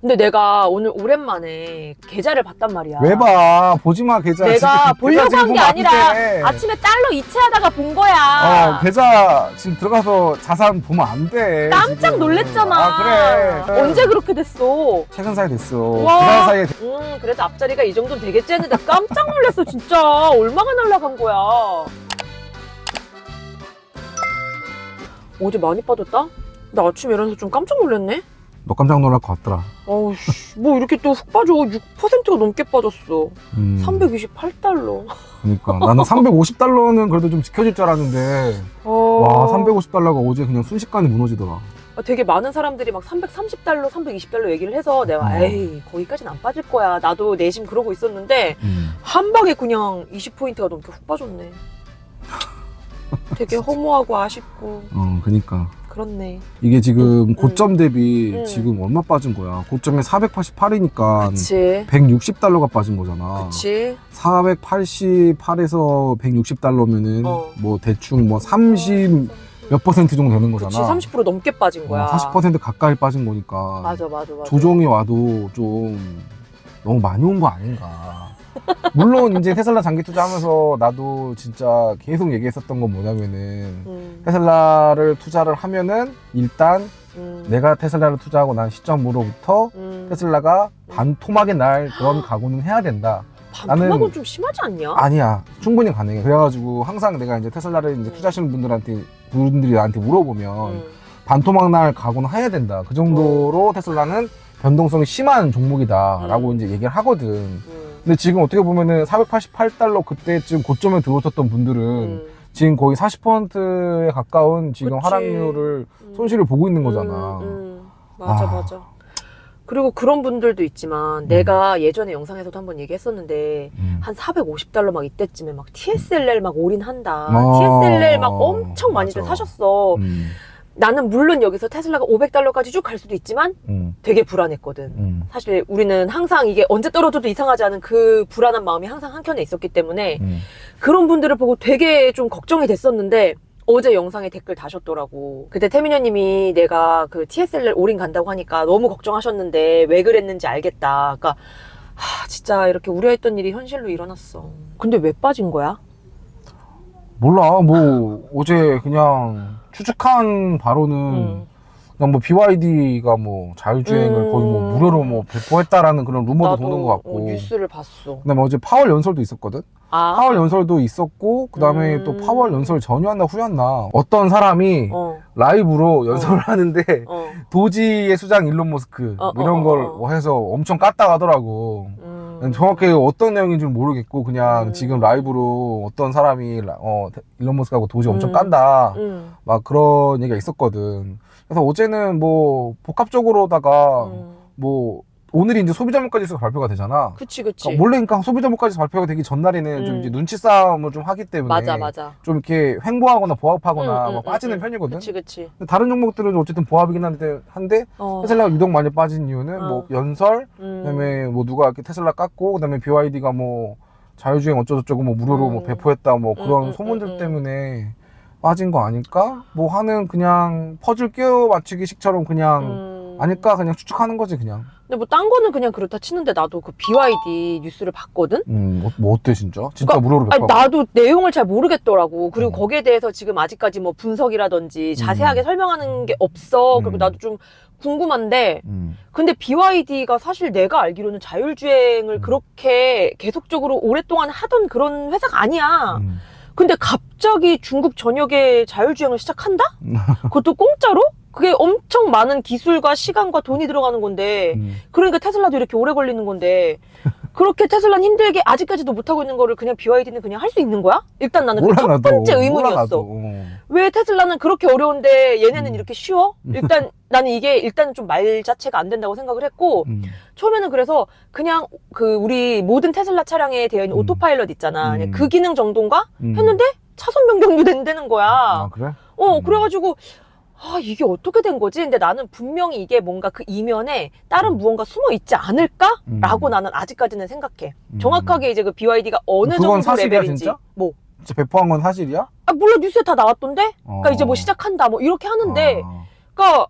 근데 내가 오늘 오랜만에 계좌를 봤단 말이야. 왜 봐? 보지 마 계좌. 내가 지금 보려고 계좌 한게 지금 아니라 돼. 아침에 달러 이체하다가 본 거야. 어 계좌 지금 들어가서 자산 보면 안 돼. 깜짝 지금. 놀랬잖아. 아 그래. 언제 그렇게 됐어? 최근 사이 됐어. 와. 그날 사이에 음, 그래도 앞자리가 이 정도는 되겠지 했는데 깜짝 놀랐어, 진짜. 얼마가 날라간 거야. 어제 많이 빠졌다? 나 아침에 일어나서 좀 깜짝 놀랐네? 너 깜짝 놀랄 것 같더라. 어우, 씨, 뭐 이렇게 또 훅 빠져. 6%가 넘게 빠졌어. 음, 328달러. 그러니까 나는 350달러는 그래도 좀 지켜질 줄 알았는데 어... 와 350달러가 어제 그냥 순식간에 무너지더라. 아, 되게 많은 사람들이 막 330달러, 320달러 얘기를 해서 내가 어. 에이, 거기까지는 안 빠질 거야. 나도 내심 그러고 있었는데 음. 한 방에 그냥 20포인트가 넘게 훅 빠졌네. 되게 허무하고 아쉽고 어 그니까 그렇네. 이게 지금 음, 고점 대비 음. 지금 얼마 빠진 거야? 고점에 488이니까 그치. 160달러가 빠진 거잖아. 그치. 488에서 160달러면은 어. 뭐 대충 뭐 30 몇 퍼센트 정도 되는 그치. 거잖아. 30% 넘게 빠진 거야. 어, 40% 가까이 빠진 거니까 맞아, 맞아, 맞아. 조정이 와도 좀 너무 많이 온 거 아닌가. 물론 이제 테슬라 장기 투자하면서 나도 진짜 계속 얘기했었던 건 뭐냐면은 음, 테슬라를 투자를 하면은 일단 음, 내가 테슬라를 투자하고 난 시점으로부터 음. 테슬라가 반토막이 날 그런 각오는 해야 된다. 반토막은 나는- 좀 심하지 않냐? 아니야 충분히 가능해. 그래가지고 항상 내가 이제 테슬라를 이제 음. 투자하시는 분들한테 분들이 나한테 물어보면 음, 반토막 날 각오는 해야 된다. 그 정도로 테슬라는 변동성이 심한 종목이다라고 음. 이제 얘기를 하거든. 음, 근데 지금 어떻게 보면은 488달러 그때쯤 고점에 들어섰던 분들은 음, 지금 거의 40%에 가까운 지금 그치. 하락률을 음. 손실을 보고 있는 거잖아. 음, 음. 맞아, 아. 맞아. 그리고 그런 분들도 있지만 내가 예전에 영상에서도 한번 얘기했었는데 음. 한 450달러 막 이때쯤에 막 TSLL 막 올인한다. 어, TSLL 막 엄청 많이들 맞아. 사셨어. 음, 나는 물론 여기서 테슬라가 500달러까지 쭉 갈 수도 있지만 음, 되게 불안했거든. 음, 사실 우리는 항상 이게 언제 떨어져도 이상하지 않은 그 불안한 마음이 항상 한켠에 있었기 때문에 음. 그런 분들을 보고 되게 좀 걱정이 됐었는데 어제 영상에 댓글 다셨더라고. 그때 태민현님이 내가 그 TSL 올인 간다고 하니까 너무 걱정하셨는데 왜 그랬는지 알겠다. 그러니까 하, 진짜 이렇게 우려했던 일이 현실로 일어났어. 근데 왜 빠진 거야? 몰라 뭐 어제 그냥 추측한 바로는 음. 그냥 뭐 BYD가 뭐 자율주행을 음. 거의 뭐 무료로 뭐 배포했다라는 그런 루머도 도는 것 같고 어, 뉴스를 봤어. 그다음에 어제 파월 연설도 있었거든 아, 파월 연설도 있었고 그다음에 음. 또 파월 연설 전후였나 후였나 어떤 사람이 어, 라이브로 연설을 하는데 어, 도지의 수장 일론 머스크 어, 뭐 이런 어, 걸 어, 어. 해서 엄청 깠다 하더라고 음. 정확히 어떤 내용인지 는 모르겠고 그냥 음. 지금 라이브로 어떤 사람이 라- 어, 일론 머스크하고 도지 엄청 음. 깐다 음, 막 그런 얘기가 있었거든. 그래서 어제는 뭐 복합적으로다가 음. 뭐 오늘이 이제 소비자 물가지수가 발표가 되잖아. 그치, 그치. 그러니까 몰래 그러니까 소비자 물가지수 발표가 되기 전날에는 좀 음. 이제 눈치 싸움을 좀 하기 때문에 맞아, 맞아. 좀 이렇게 횡보하거나 보합하거나 음, 음, 막 빠지는 음, 음. 편이거든. 그치, 그치. 다른 종목들은 어쨌든 보합이긴 한데 한데 어. 테슬라가 유독 많이 빠진 이유는 어. 뭐 연설 음. 그다음에 뭐 누가 이렇게 테슬라 깠고 그다음에 BYD가 뭐 자율주행 어쩌고저쩌고 뭐 무료로 뭐 음. 배포했다 뭐 그런 음, 음, 소문들 음, 음. 때문에 빠진 거 아닐까? 뭐 하는 그냥 퍼즐 끼워 맞추기 식처럼 그냥 음. 아닐까 그냥 추측하는 거지 그냥. 근데 뭐 딴 거는 그냥 그렇다 치는데 나도 그 BYD 뉴스를 봤거든? 음, 뭐, 뭐 어때 진짜? 진짜 그러니까, 무료로 아니. 나도 내용을 잘 모르겠더라고. 그리고 음. 거기에 대해서 지금 아직까지 뭐 분석이라든지 자세하게 음. 설명하는 게 없어. 그리고 음. 나도 좀 궁금한데, 음, 근데 BYD가 사실 내가 알기로는 자율주행을 음. 그렇게 계속적으로 오랫동안 하던 그런 회사가 아니야. 음. 근데 갑자기 중국 전역에 자율주행을 시작한다? 그것도 공짜로? 그게 엄청 많은 기술과 시간과 돈이 들어가는 건데, 음. 그러니까 테슬라도 이렇게 오래 걸리는 건데 그렇게 테슬라는 힘들게 아직까지도 못하고 있는 거를 그냥 BYD는 그냥 할 수 있는 거야? 일단 나는 그 몰라 첫 나도. 번째 의문이었어. 왜 테슬라는 그렇게 어려운데 얘네는 음. 이렇게 쉬워? 일단 나는 이게 일단은 좀말 자체가 안 된다고 생각을 했고 음. 처음에는 그래서 그냥 그 우리 모든 테슬라 차량에 되어 있는 음. 오토파일럿 있잖아. 음. 그 기능 정도인가? 음. 했는데 차선 변경도 된다는 거야. 아 그래? 어, 음. 그래가지고, 아, 이게 어떻게 된 거지? 근데 나는 분명히 이게 뭔가 그 이면에 다른 음. 무언가 숨어 있지 않을까? 음. 라고 나는 아직까지는 생각해. 음. 정확하게 이제 그 BYD가 어느 그건 정도 사실이야, 레벨인지. 진짜? 뭐. 진짜 배포한 건 사실이야? 아, 물론 뉴스에 다 나왔던데? 그러니까 어. 이제 뭐 시작한다, 뭐 이렇게 하는데, 아. 그러니까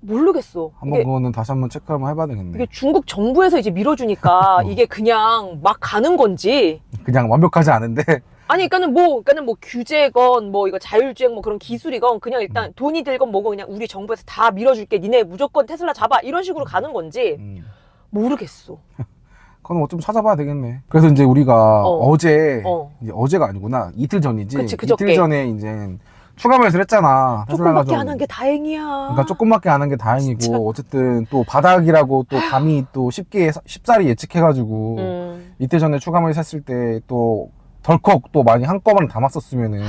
모르겠어. 한번 이게, 그거는 다시 한번 체크 한번 해봐야 되겠네. 이게 중국 정부에서 이제 밀어주니까 어. 이게 그냥 막 가는 건지. 그냥 완벽하지 않은데 아니, 그러니까는 뭐, 그러니까는 뭐 규제건 뭐 이거 자율주행 뭐 그런 기술이건 그냥 음. 일단 돈이 들건 뭐건 그냥 우리 정부에서 다 밀어줄게. 니네 무조건 테슬라 잡아. 이런 식으로 가는 건지 음. 모르겠어. 그건 뭐 좀 찾아봐야 되겠네. 그래서 이제 우리가 어. 어. 제 어. 이제 어제가 아니구나 이틀 전이지. 그치, 그저께. 이틀 전에 이제 추가 매수를 했잖아. 테슬라가 조금밖에 좀- 안 한 게 다행이야. 그러니까 조금밖에 안 한 게 다행이고 진짜. 어쨌든 또 바닥이라고 또 감히 또 쉽게 쉽사리 예측해가지고 음. 이틀 전에 추가 매수 했을 때 또 덜컥 또 많이 한꺼번에 담았었으면은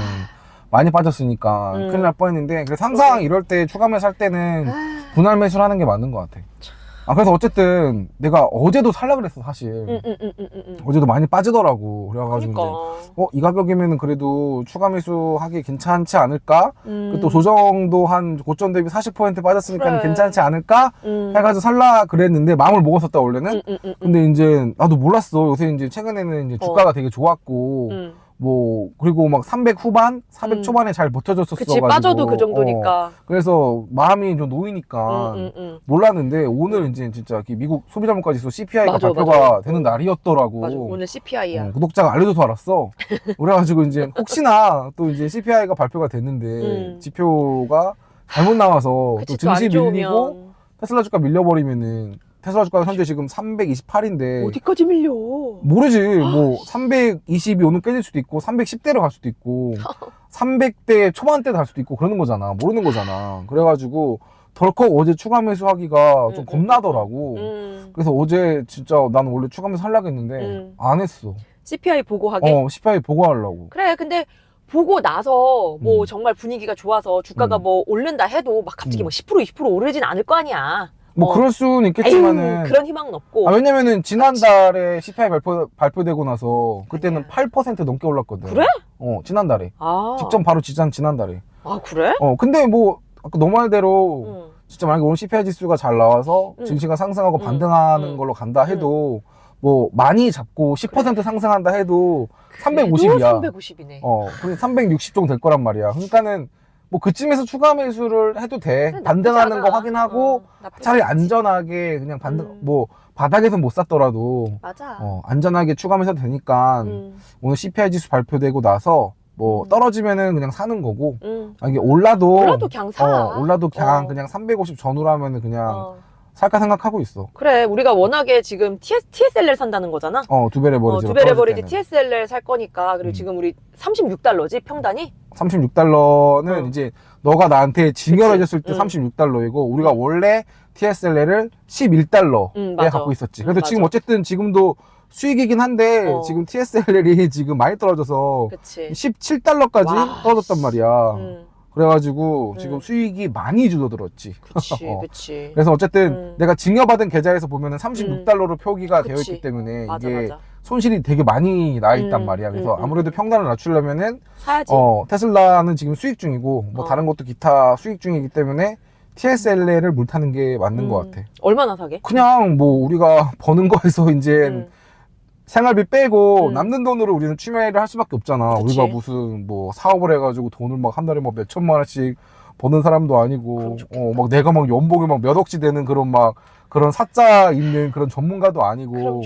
많이 빠졌으니까 음. 큰일 날 뻔했는데 그래서 항상 이럴 때 추가 매수 할 때는 아, 분할 매수를 하는 게 맞는 것 같아. 아 그래서 어쨌든 내가 어제도 살라 그랬어 사실. 음, 음, 음, 음, 음, 음. 어제도 많이 빠지더라고. 그래가지고 그러니까. 이제 어이 가격이면 그래도 추가 매수하기 괜찮지 않을까? 음. 그또 조정도 한 고점 대비 40% 빠졌으니까 그래. 괜찮지 않을까? 음. 해가지고 살라 그랬는데 마음을 먹었었다 원래는. 음, 음, 음, 음. 근데 이제 나도 몰랐어. 요새 이제 최근에는 이제 주가가 되게 좋았고 음. 뭐 그리고 막 300 후반, 400 음. 초반에 잘 버텨줬었어. 그치 빠져도 그 정도니까. 그래서 마음이 좀 놓이니까 음, 음, 음. 몰랐는데 오늘 이제 진짜 미국 소비자 물가지수 CPI가 맞아, 발표가 맞아. 되는 날이었더라고. 맞아. 오늘 CPI야. 어, 구독자가 알려줘서 알았어. 그래가지고 이제 혹시나 또 이제 CPI가 발표가 됐는데 음. 지표가 잘못 나와서 그치 또 증시 밀리고 테슬라 주가 밀려버리면은 테슬라 주가가 현재 지금 328인데 어디까지 밀려? 모르지 뭐 320이 오늘 깨질 수도 있고 310대로 갈 수도 있고 300대 초반대 갈 수도 있고 그러는 거잖아 모르는 거잖아 그래가지고 덜컥 어제 추가 매수하기가 좀 음, 겁나더라고 음. 그래서 어제 진짜 나는 원래 추가 매수 하려고 했는데 음. 안 했어 CPI 보고하게. 어 CPI 보고하려고 그래. 근데 보고 나서 뭐 음. 정말 분위기가 좋아서 주가가 음. 뭐 오른다 해도 막 갑자기 음. 뭐10% 20% 오르진 않을 거 아니야. 뭐 어. 그럴 수는 있겠지만은 그런 희망은 없고. 아, 왜냐면은 지난달에 CPI 발표, 발표되고 나서 그때는 아니야. 8% 넘게 올랐거든 그래? 어 지난달에 아. 직전 바로 지난 지난달에 아 그래? 어 근데 뭐 아까 너 말대로 응. 진짜 만약에 오늘 CPI 지수가 잘 나와서 음. 증시가 상승하고 음. 반등하는 음. 걸로 간다 해도 뭐 많이 잡고 10% 상승한다 해도 350 이야. 350이네. 어, 그럼 360 정도 될 거란 말이야. 그러니까는 뭐 그쯤에서 추가 매수를 해도 돼. 반등하는 거 확인하고 차라리 안전하게 그냥 반등 음. 뭐 바닥에서 못 샀더라도 맞아. 어, 안전하게 추가 매수 되니까 음. 오늘 CPI 지수 발표되고 나서 뭐 음. 떨어지면은 그냥 사는 거고 음. 아, 이게 올라도 올라도 그냥 사. 어, 올라도 그냥 어. 그냥 350 전후로 하면은 그냥 어. 살까 생각하고 있어. 그래, 우리가 워낙에 지금 TS, TSLR 산다는 거잖아. 어, 두 배의 어, 버리지. 두 배를 버리지 TSLR 살 거니까. 그리고 음. 지금 우리 36달러지, 평단이? 36달러는 어. 이제 너가 나한테 징여해줬을 때 음. 36달러이고 우리가 음. 원래 TSLR을 11달러에 음. 갖고 있었지. 음, 그래서 맞아. 지금 어쨌든 지금도 수익이긴 한데 어. 지금 TSLR이 지금 많이 떨어져서 그치. 17달러까지 와, 떨어졌단 말이야. 음, 그래가지고 음. 지금 수익이 많이 줄어들었지. 그치, 어. 그치. 그래서 어쨌든 음. 내가 징여받은 계좌에서 보면은 36달러로 표기가 되어 그치. 있기 때문에 맞아, 이게 맞아. 손실이 되게 많이 나 있단 음, 말이야. 그래서 음, 음, 아무래도 음. 평단을 낮추려면은 사야지. 어, 테슬라는 지금 수익 중이고 뭐 어. 다른 것도 기타 수익 중이기 때문에 TSLR을 물타는 게 맞는 음. 것 같아. 얼마나 사게? 그냥 뭐 우리가 버는 거에서 이제 음, 생활비 빼고 음. 남는 돈으로 우리는 추매를 할 수밖에 없잖아. 그치. 우리가 무슨 뭐 사업을 해가지고 돈을 막 한 달에 막 몇 천만 원씩 버는 사람도 아니고. 어, 막 내가 막 연봉이 막 몇 억씩 되는 그런 막 그런 사자 있는 그런 전문가도 아니고.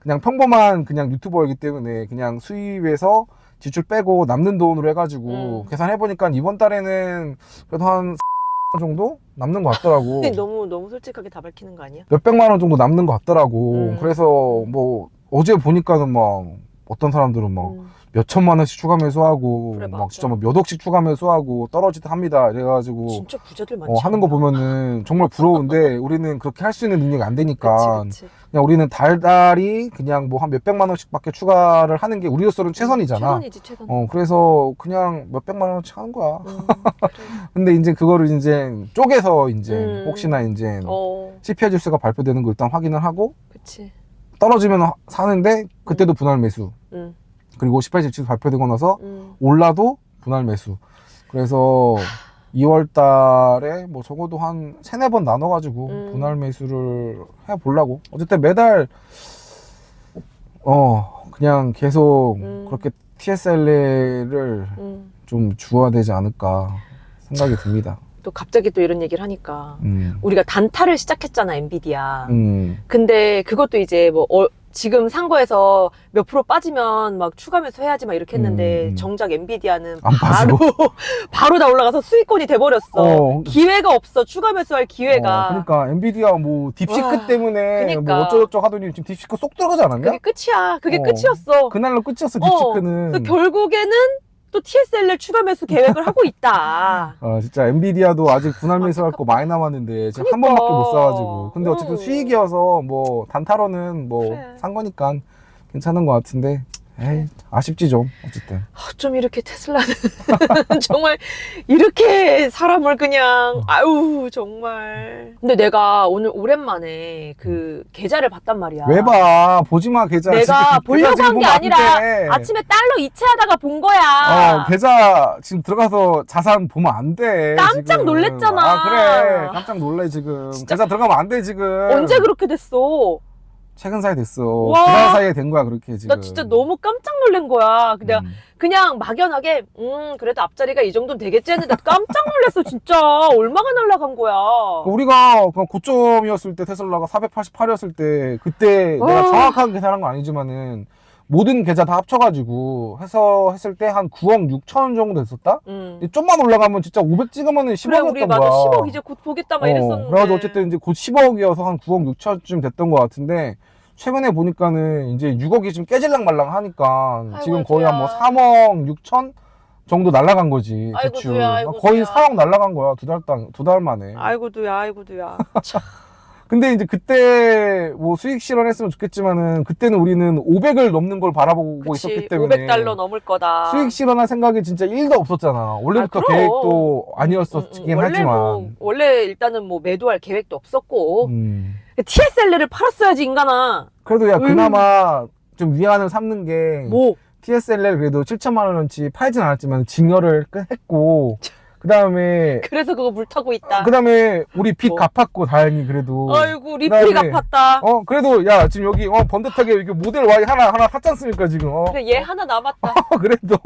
그냥 평범한 그냥 유튜버이기 때문에 그냥 수입에서 지출 빼고 남는 돈으로 해가지고 음. 계산해 보니까 이번 달에는 그래도 한 정도 남는 것 같더라고. 너무, 너무 솔직하게 다 밝히는 거 아니야? 몇 백만 원 정도 남는 것 같더라고. 음. 그래서 뭐 어제 보니까는 막 어떤 사람들은 막 음, 몇 천만 원씩 추가 매수하고 그래, 막 맞아. 진짜 막몇 억씩 추가 매수하고 떨어지듯 합니다. 이래가지고 진짜 부자들 많지. 어, 하는 거 않나? 보면은 정말 부러운데 우리는 그렇게 할 수 있는 능력이 안 되니까 그치, 그치. 그냥 우리는 달달이 그냥 뭐 한 몇 백만 원씩밖에 추가를 하는 게 우리로서는 최선이잖아. 최선이지, 최선. 어 그래서 그냥 몇 백만 원씩 하는 거야. 음, 그래. 근데 이제 그거를 이제 쪼개서 이제 음. 혹시나 이제 어, CPI 지수가 발표되는 거 일단 확인을 하고 그치. 떨어지면 하- 사는데 그때도 분할 매수 음, 그리고 18 지수 발표되고 나서 음. 올라도 분할 매수 그래서 2월 달에 뭐 적어도 한 세네 번 나눠 가지고 음. 분할 매수를 해 보려고 어쨌든 매달 어 그냥 계속 음. 그렇게 TSL를 음. 좀 주어야 되지 않을까 생각이 듭니다 또 갑자기 또 이런 얘기를 하니까 음. 우리가 단타를 시작했잖아 엔비디아. 음. 근데 그것도 이제 뭐 어, 지금 산 거에서 몇 프로 빠지면 막 추가 매수 해야지 막 이렇게 했는데 음, 음. 정작 엔비디아는 안 바로 바로 다 올라가서 수익권이 돼 버렸어. 어. 기회가 없어. 추가 매수할 기회가. 어, 그러니까 엔비디아 뭐 딥시크 와, 때문에 그러니까. 뭐 어쩌고저쩌고 하더니 지금 딥시크 쏙 들어가지 않았냐? 그게 끝이야. 그게 어. 끝이었어. 그날로 끝이었어 어, 딥시크는. 그래서 결국에는 또 TSLR 추가 매수 계획을 하고 있다. 어, 진짜 엔비디아도 아직 분할 매수할 거 많이 남았는데 지금 한 그러니까. 번밖에 못 사가지고. 근데 어쨌든 음. 수익이어서 뭐 단타로는 뭐 그래. 산 거니까 괜찮은 것 같은데. 에이 아쉽지 좀 어쨌든. 아, 좀 이렇게 테슬라는 정말 이렇게 사람을 그냥 아유 정말. 근데 내가 오늘 오랜만에 그 계좌를 봤단 말이야. 왜 봐? 보지마 계좌. 내가 지금 보려고 계좌 한게 지금 아니라 보면 안 돼. 아침에 달러 이체하다가 본 거야. 어, 계좌 지금 들어가서 자산 보면 안 돼. 깜짝. 놀랬잖아. 아, 그래. 깜짝 놀래, 지금. 계좌 들어가면 안 돼, 지금. 언제 그렇게 됐어? 최근 사이에 됐어. 와. 그날 사이에 된 거야, 그렇게 지금. 나 진짜 너무 깜짝 놀란 거야. 내가 음. 그냥 막연하게 음 그래도 앞자리가 이 정도는 되겠지 했는데 깜짝 놀랐어 진짜 얼마가 날라간 거야. 우리가 그 고점이었을 때 테슬라가 488이었을 때 그때 와. 내가 정확하게 계산한 건 아니지만은 모든 계좌 다 합쳐가지고 해서 했을 때 한 9억 6천 정도 됐었다? 음. 좀만 올라가면 진짜 500 찍으면은 10억이었던 그래 우리 맞아 거야. 10억 이제 곧 보겠다 막 이랬었는데. 그래가지고 어쨌든 이제 곧 10억이어서 한 9억 6천쯤 됐던 것 같은데 최근에 보니까는 이제 6억이 좀 깨질랑 말랑 하니까 아이고, 지금 거의 한뭐 두야. 3억 6천 정도 날라간 거지 아이고, 대출 두야, 아이고, 거의 두야. 4억 날라간 거야 두달두달 만에 아이고도야 아이고도야. 근데 이제 그때 뭐 수익 실현했으면 좋겠지만은 그때는 우리는 500을 넘는 걸 바라보고 그치 있었기 때문에 500달러 넘을 거다. 수익 실현할 생각이 진짜 1도 없었잖아 원래부터 아. 계획도 음, 아니었었긴 음, 원래 하지만 뭐, 원래 일단은 뭐 매도할 계획도 없었고 음. TSLR을 팔았어야지 인간아. 그래도 야 음. 그나마 좀 위안을 삼는 게 뭐 TSLR 그래도 7천만 원어치 팔진 않았지만 증여를 끝- 했고 그 다음에 그래서 그거 물 타고 있다. 그 다음에 우리 빚 뭐. 갚았고 다행히 그래도 아이고 그다음에- 갚았다. 어 그래도 야 지금 여기 어 번듯하게 이렇게 모델 Y 하나 하나 샀지 않습니까 지금 어 그래 얘 하나 남았다. 그래도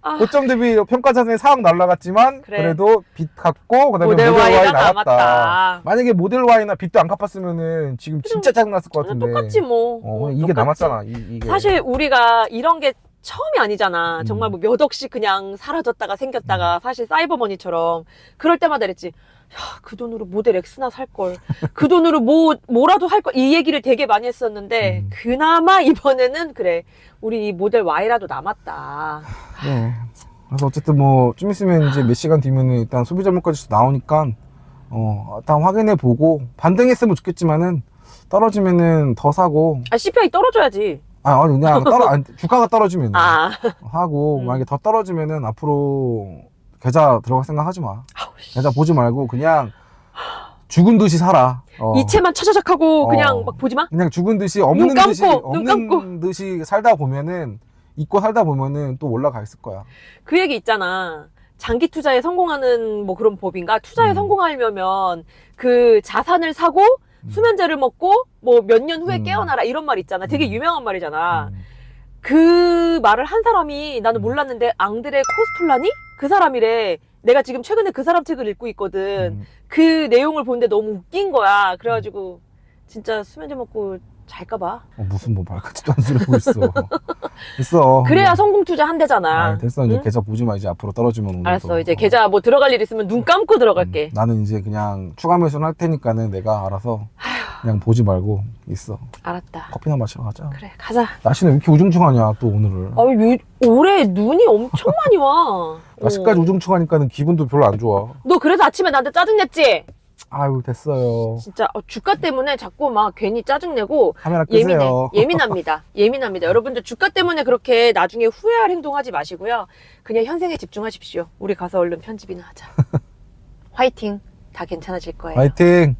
아. 고점 대비 평가 자산이 4억 날라갔지만 그래. 그래 도빚 갚고 그다음에 모델 모델, Y Y가 나갔다. 남았다. 만약에 모델 Y나 빚도 안 갚았으면은 지금 진짜 짜증 났을 것 같은데. 똑같지 뭐. 어 어, 이게 똑같지. 남았잖아 이, 이게. 사실 우리가 이런 게 처음이 아니잖아. 음. 정말 뭐 몇 억씩 그냥 사라졌다가 생겼다가 사실 사이버머니처럼 그럴 때마다 그랬지. 야, 그 돈으로 모델 X나 살 걸. 그 돈으로 뭐 뭐라도 할 걸. 이 얘기를 되게 많이 했었는데 음. 그나마 이번에는 그래. 우리 이 모델 Y라도 남았다. 네. 그래서 어쨌든 뭐 좀 있으면 이제 몇 시간 뒤면은 일단 소비 자본까지 나오니까 어 일단 확인해 보고 반등했으면 좋겠지만은 떨어지면은 더 사고 아, CPI 떨어져야지. 아 아니 그냥 떨어 아니, 주가가 떨어지면 아. 하고 음. 만약에 더 떨어지면은 앞으로 계좌 들어갈 생각 하지 마 아우, 씨. 계좌 보지 말고 그냥 죽은 듯이 살아 어. 이체만 차자작하고 그냥 어. 막 보지 마. 그냥 죽은 듯이 없는 눈 감고, 듯이 눈 없는 감고. 듯이 살다 보면은 잊고 살다 보면은 또 올라가 있을 거야 그 얘기 있잖아. 장기 투자에 성공하는 뭐 그런 법인가? 투자에 음. 성공하려면 그 자산을 사고 음. 수면제를 먹고 뭐 몇 년 후에 음. 깨어나라 이런 말 있잖아. 되게 음. 유명한 말이잖아. 음. 그 말을 한 사람이 나는 음. 몰랐는데 앙드레 코스톨라니? 그 사람이래. 내가 지금 최근에 그 사람 책을 읽고 있거든. 음. 그 내용을 보는데 너무 웃긴 거야. 그래가지고 진짜 수면제 먹고 잘까봐. 어, 무슨 뭐 말같지도 소리 하고 있어. 됐어. 그래야 성공 투자 한대잖아. 아, 됐어. 이제 응? 계좌 보지 마. 이제 앞으로 떨어지면 오늘. 알았어. 이제 계좌 뭐 들어갈 일 있으면 눈 감고 들어갈게. 나는 이제 그냥 추가 매수는 할 테니까는 내가 알아서 그냥 보지 말고 있어. 알았다. 커피나 마시러 가자. 그래 가자. 날씨는 왜 이렇게 우중충하냐 또 오늘을. 아, 요, 올해 눈이 엄청 많이 와. 날씨까지 어. 우중충하니까는 기분도 별로 안 좋아. 너 그래서 아침에 나한테 짜증냈지? 아유 됐어요. 진짜 어, 주가 때문에 자꾸 막 괜히 짜증내고 카메라 끄세요. 예민해. 예민합니다. 예민합니다. 여러분들 주가 때문에 그렇게 나중에 후회할 행동하지 마시고요. 그냥 현생에 집중하십시오. 우리 가서 얼른 편집이나 하자. 화이팅. 다 괜찮아질 거예요. 화이팅.